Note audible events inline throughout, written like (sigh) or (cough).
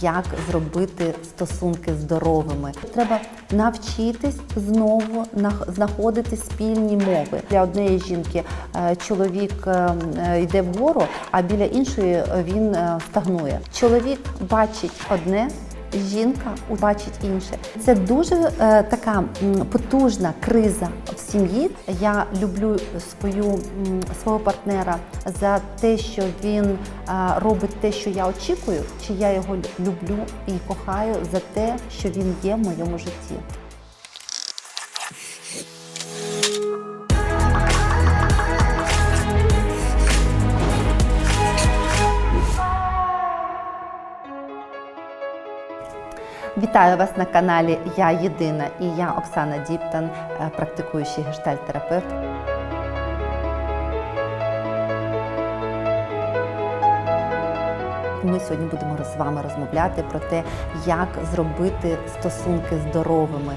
як зробити стосунки здоровими. Треба навчитись знову нах- знаходити спільні мови. Для однієї жінки е, чоловік е, е, йде вгору, а біля іншої він стагнує. Чоловік бачить одне. Жінка бачить інше. Це дуже е, така потужна криза в сім'ї. Я люблю свою свого партнера за те, що він е, робить те, що я очікую, чи я його люблю і кохаю за те, що він є в моєму житті. Вітаю вас на каналі Я Єдина і я Оксана Діптан, е, практикуючий гештальт-терапевт. Ми сьогодні будемо з вами розмовляти про те, як зробити стосунки здоровими.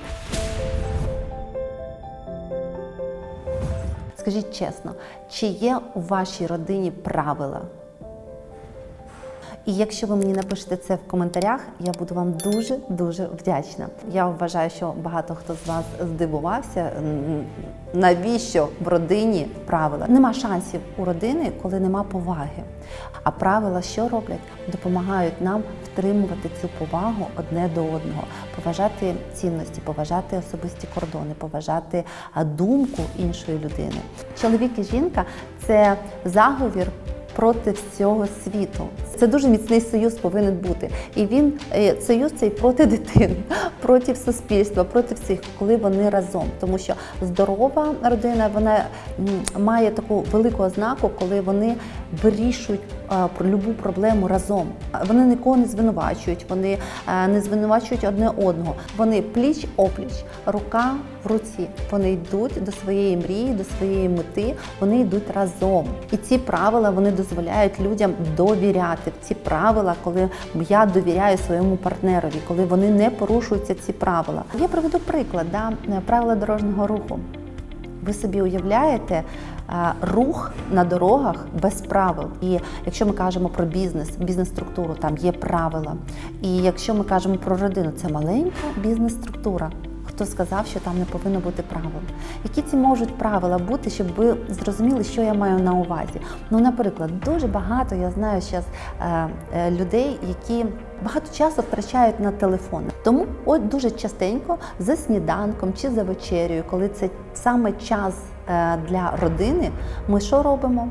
Скажіть чесно, чи є у вашій родині правила? І якщо ви мені напишете це в коментарях, я буду вам дуже дуже вдячна. Я вважаю, що багато хто з вас здивувався, навіщо в родині правила. Нема шансів у родини, коли нема поваги. А правила що роблять? Допомагають нам втримувати цю повагу одне до одного, поважати цінності, поважати особисті кордони, поважати думку іншої людини. Чоловік і жінка це заговір проти всього світу. Це дуже міцний союз повинен бути. І він е, союз цей проти дитини, (laughs) проти суспільства, проти всіх, коли вони разом. Тому що здорова родина вона має таку велику ознаку, коли вони вирішують е, про любу проблему разом. Вони нікого не звинувачують, вони е, не звинувачують одне одного. Вони пліч опліч, рука в руці. Вони йдуть до своєї мрії, до своєї мети. Вони йдуть разом. І ці правила вони дозволяють людям довіряти в ці правила, коли я довіряю своєму партнерові, коли вони не порушуються ці правила. Я приведу приклад да, правила дорожнього руху. Ви собі уявляєте е, рух на дорогах без правил. І якщо ми кажемо про бізнес, бізнес-структуру, там є правила. І якщо ми кажемо про родину, це маленька бізнес-структура. Хто сказав, що там не повинно бути правил? Які ці можуть правила бути, щоб ви зрозуміли, що я маю на увазі? Ну, наприклад, дуже багато я знаю зараз е, е, людей, які багато часу втрачають на телефони. Тому от дуже частенько за сніданком чи за вечерею, коли це саме час е, для родини, ми що робимо?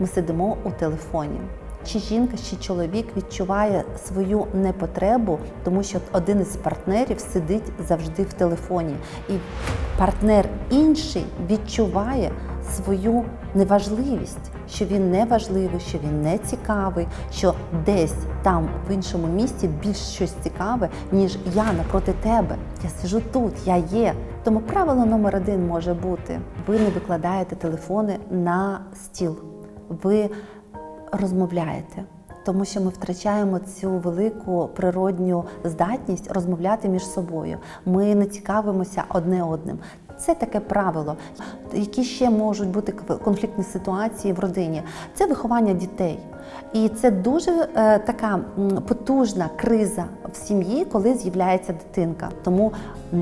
Ми сидимо у телефоні. Чи жінка, чи чоловік відчуває свою непотребу, тому що один із партнерів сидить завжди в телефоні, і партнер інший відчуває свою неважливість, що він не важливий, що він не цікавий, що десь там в іншому місці більш щось цікаве, ніж я напроти тебе. Я сижу тут, я є. Тому правило номер один може бути: ви не викладаєте телефони на стіл. Ви розмовляєте. Тому що ми втрачаємо цю велику природню здатність розмовляти між собою. Ми не цікавимося одне одним. Це таке правило. Які ще можуть бути конфліктні ситуації в родині? Це виховання дітей. І це дуже е, така потужна криза в сім'ї, коли з'являється дитинка. Тому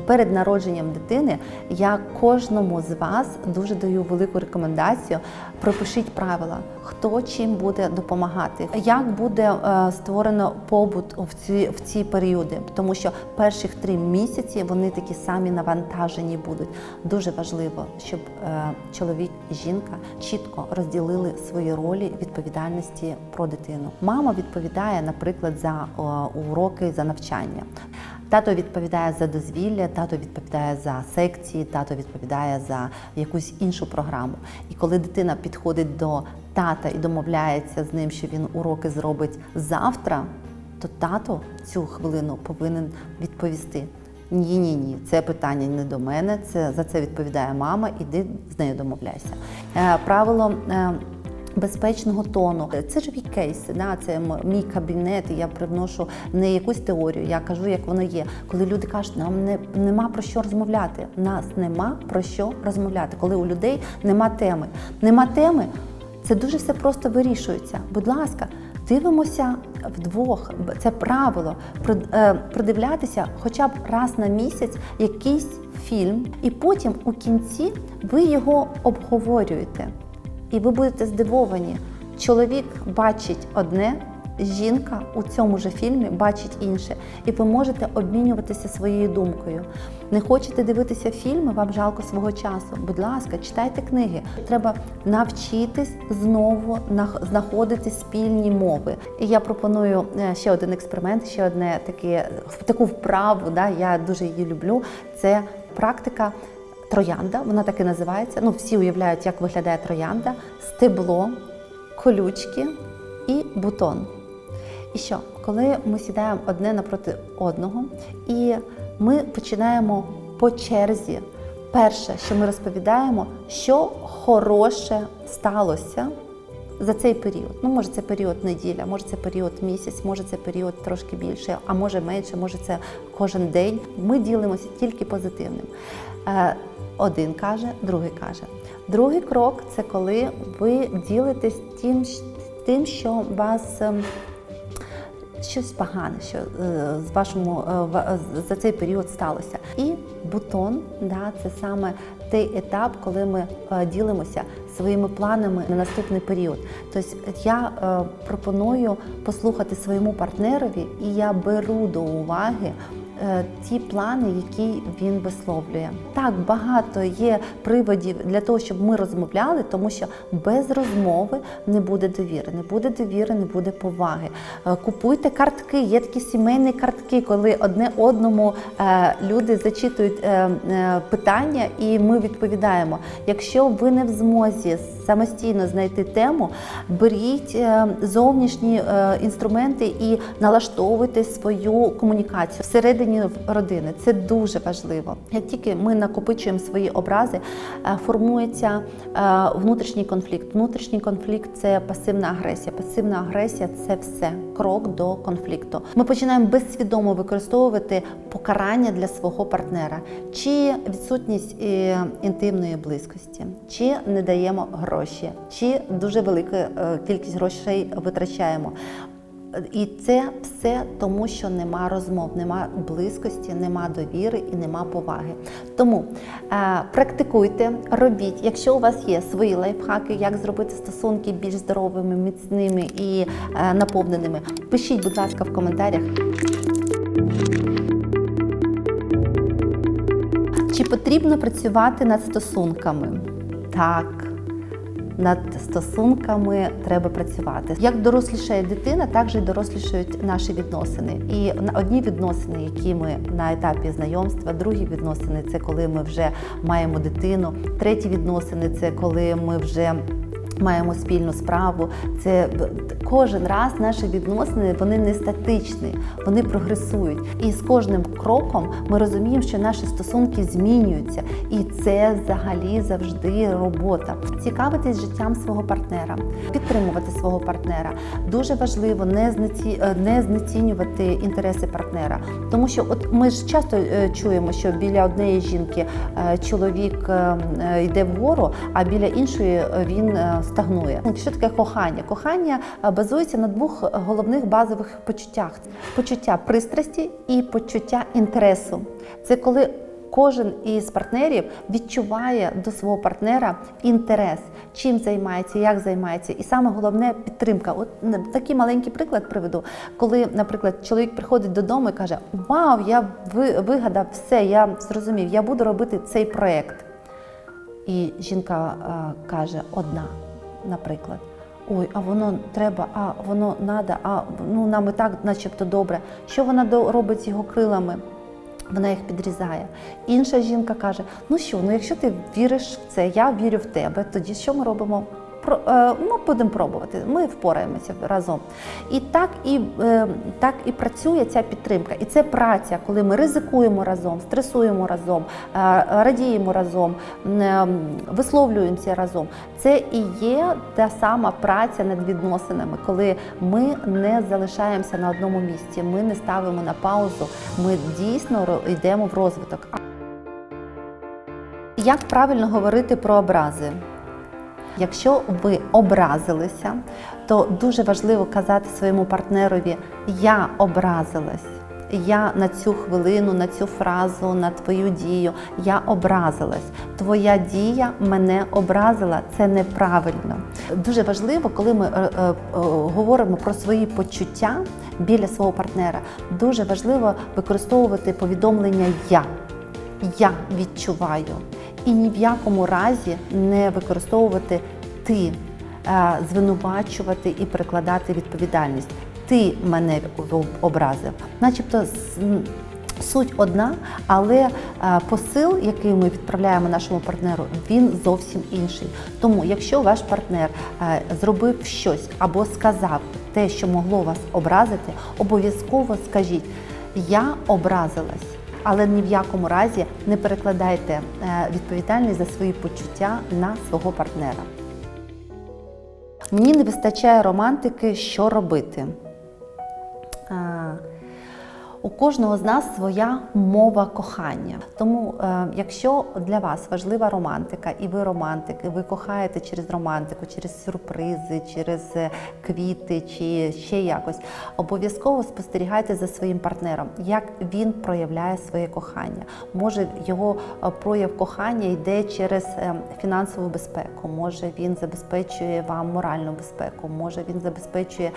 перед народженням дитини я кожному з вас дуже даю велику рекомендацію. Пропишіть правила, хто чим буде допомагати, як буде е, створено побут в ці в ці періоди, тому що перших три місяці вони такі самі навантажені будуть. Дуже важливо, щоб е, чоловік і жінка чітко розділили свої ролі відповідальності про дитину. Мама відповідає, наприклад, за уроки за навчання. Тато відповідає за дозвілля, тато відповідає за секції, тато відповідає за якусь іншу програму. І коли дитина підходить до тата і домовляється з ним, що він уроки зробить завтра, то тато цю хвилину повинен відповісти. Ні, ні, ні, це питання не до мене. Це за це відповідає мама. Іди з нею домовляйся. Е, правило. Безпечного тону це живі кейси. Да? Це мій кабінет. і Я привношу не якусь теорію. Я кажу, як воно є. Коли люди кажуть, нам не нема про що розмовляти. Нас нема про що розмовляти. Коли у людей нема теми. Нема теми, це дуже все просто вирішується. Будь ласка, дивимося вдвох. Це правило е, продивлятися хоча б раз на місяць якийсь фільм, і потім у кінці ви його обговорюєте. І ви будете здивовані. Чоловік бачить одне, жінка у цьому ж фільмі бачить інше. І ви можете обмінюватися своєю думкою. Не хочете дивитися фільми, вам жалко свого часу. Будь ласка, читайте книги. Треба навчитись знову знаходити спільні мови. І я пропоную е, ще один експеримент, ще одне таке таку вправу. Да, я дуже її люблю. Це практика троянда. Вона так і називається. Ну, всі уявляють, як виглядає троянда, стебло, колючки і бутон. І що, коли ми сідаємо одне напроти одного, і ми починаємо по черзі. Перше, що ми розповідаємо, що хороше сталося за цей період. Ну, може, це період неділя, може це період місяць, може це період трошки більше, а може менше, може це кожен день. Ми ділимося тільки позитивним. Один каже, другий каже. Другий крок це коли ви ділитесь тим, тим що вас. ем, щось погане, що е, з вашому е, за цей період сталося. І бутон, да, це саме той етап, коли ми е, ділимося своїми планами на наступний період. Тобто я пропоную послухати своєму партнерові, і я беру до уваги. Е, Ті плани, які він висловлює, так багато є приводів для того, щоб ми розмовляли, тому що без розмови не буде довіри, не буде довіри, не буде поваги. Е, Купуйте картки. Є такі сімейні картки, коли одне одному е, люди зачитують питання, і ми відповідаємо. Якщо ви не в змозі самостійно знайти тему, беріть зовнішні інструменти і налаштовуйте свою комунікацію всередині родини. Це дуже важливо. Як тільки ми накопичуємо свої образи, е, формується е, внутрішній конфлікт. Внутрішній конфлікт це пасивна агресія. Пасивна агресія це все крок до конфлікту. Ми починаємо безсвідомо використовувати покарання для свого партнера, чи відсутність е, інтимної близькості, чи не даємо гроші, чи дуже велику кількість грошей витрачаємо. І це все тому, що нема розмов, нема близькості, нема довіри і нема поваги. Тому е, практикуйте, робіть. Якщо у вас є свої лайфхаки, як зробити стосунки більш здоровими, міцними і е, наповненими, пишіть, будь ласка, в коментарях. Чи потрібно працювати над стосунками? Так. Над стосунками треба працювати. Як дорослішає дитина, так й дорослішають наші відносини. І одні відносини, які ми на етапі знайомства, другі відносини це коли ми вже маємо дитину, треті відносини це коли ми вже маємо спільну справу. Це кожен раз наші відносини вони не статичні, вони прогресують. І з кожним кроком ми розуміємо, що наші стосунки змінюються, і це взагалі завжди робота. Цікавитись життям свого партнера, підтримувати свого партнера. Дуже важливо не знеці... е, не знецінювати інтереси партнера, тому що от ми ж часто е, чуємо, що біля однієї жінки е, чоловік е, е, йде вгору, а біля іншої він стагнує. Що таке кохання? Кохання е, базується на двох головних базових почуттях: почуття пристрасті і почуття інтересу. Це коли Кожен із партнерів відчуває до свого партнера інтерес, чим займається, як займається, і саме головне підтримка. От такий маленький приклад приведу, коли, наприклад, чоловік приходить додому і каже: Вау, я вигадав все, я зрозумів, я буду робити цей проект. І жінка е, каже одна, наприклад. Ой, а воно треба, а воно надо, а ну нам і так, начебто, добре. Що вона робить з його крилами? Вона їх підрізає. Інша жінка каже: Ну що, ну якщо ти віриш в це, я вірю в тебе, тоді що ми робимо? Е, ми будемо пробувати, ми впораємося разом. І так і, е, так і працює ця підтримка. І це праця, коли ми ризикуємо разом, стресуємо разом, е, радіємо разом, висловлюємося разом. Це і є та сама праця над відносинами, коли ми не залишаємося на одному місці, ми не ставимо на паузу, ми дійсно йдемо в розвиток. Як правильно говорити про образи? Якщо ви образилися, то дуже важливо казати своєму партнерові Я образилась. Я на цю хвилину, на цю фразу, на твою дію, я образилась. Твоя дія мене образила, це неправильно. Дуже важливо, коли ми е, е, е, говоримо про свої почуття біля свого партнера. Дуже важливо використовувати повідомлення Я. Я відчуваю. І ні в якому разі не використовувати ти, е, звинувачувати і перекладати відповідальність. Ти мене образив. Начебто суть одна, але е, посил, який ми відправляємо нашому партнеру, він зовсім інший. Тому, якщо ваш партнер е, зробив щось або сказав те, що могло вас образити, обов'язково скажіть Я образилась. Але ні в якому разі не перекладайте е, відповідальність за свої почуття на свого партнера. Мені не вистачає романтики, що робити. У кожного з нас своя мова кохання. Тому, е, якщо для вас важлива романтика, і ви романтик, і ви кохаєте через романтику, через сюрпризи, через е, квіти чи ще якось, обов'язково спостерігайте за своїм партнером, як він проявляє своє кохання. Може, його е, прояв кохання йде через е, фінансову безпеку, може він забезпечує вам моральну безпеку, може він забезпечує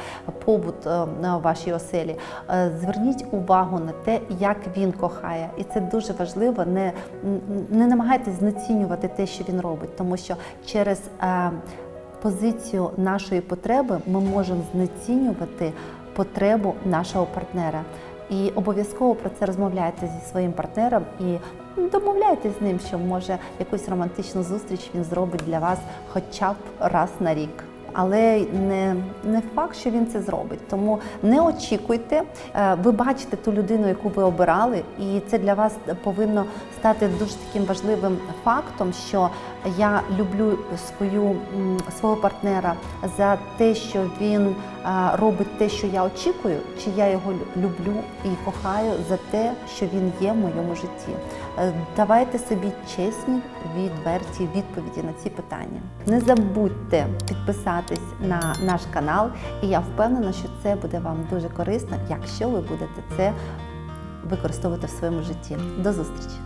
побут на вашій оселі. Зверніть увагу на те, як він кохає, і це дуже важливо. Не, не намагайтесь знецінювати те, що він робить, тому що через е, позицію нашої потреби ми можемо знецінювати потребу нашого партнера. І обов'язково про це розмовляйте зі своїм партнером і домовляйтесь з ним, що може якусь романтичну зустріч він зробить для вас хоча б раз на рік. Але не, не факт, що він це зробить. Тому не очікуйте. Е, Ви бачите ту людину, яку ви обирали, і це для вас повинно стати дуже таким важливим фактом, що я люблю свою свого партнера за те, що він робить те, що я очікую, чи я його люблю і кохаю за те, що він є в моєму житті. Е, Давайте собі чесні, відверті відповіді на ці питання. Не забудьте підписатись на наш канал, і я впевнена, що це буде вам дуже корисно, якщо ви будете це використовувати в своєму житті. До зустрічі!